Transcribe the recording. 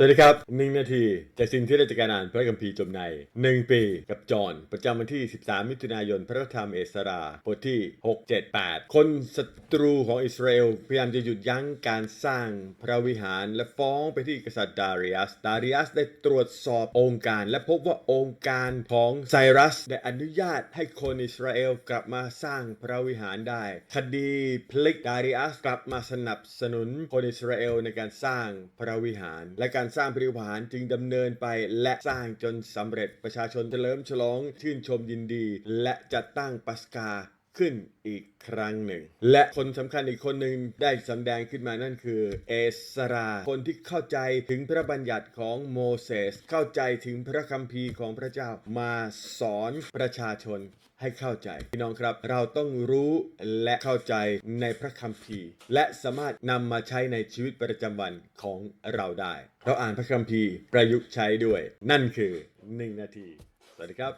สวัสดีครับหนึ่งนาทีจากสิ่งที่ราจะการอ่านพระคัมภีร์จบในหนึ่งปีกับจอห์นประจำวันที่ 13 มิถุนายน พระธรรมเอสราบทที่ 6 7 8 คนศัตรูของอิสราเอลพยายามจะหยุดยั้งการสร้างพระวิหารและฟ้องไปที่กษัตริย์ดาริอัส ดาริอัสได้ตรวจสอบองค์การ และพบว่าองค์การของไซรัสได้อนุญาตให้คนอิสราเอลกลับมาสร้างพระวิหารได้ คดีพลิกดาริอัสกลับมาสนับสนุนคนอิสราเอลในการสร้างพระวิหารและการสร้างพระวิหารจึงดำเนินไปและสร้างจนสำเร็จประชาชนเฉลิมฉลองชื่นชมยินดี และจัดตั้งปัสกา ขึ้นอีกครั้งหนึ่ง และคนสำคัญอีกคนหนึ่งได้สำแดงขึ้นมานั่นคือเอสรา คนที่เข้าใจถึงพระบัญญัติของโมเสสเข้าใจถึงพระคัมภีร์ของพระเจ้ามาสอนประชาชนให้เข้าใจพี่น้องครับ เราต้องรู้และเข้าใจในพระคัมภีร์ และสามารถนำมาใช้ในชีวิตประจำวันของเราได้ เราอ่านพระคัมภีร์ประยุกต์ใช้ด้วย นั่นคือ 1 นาที สวัสดีครับ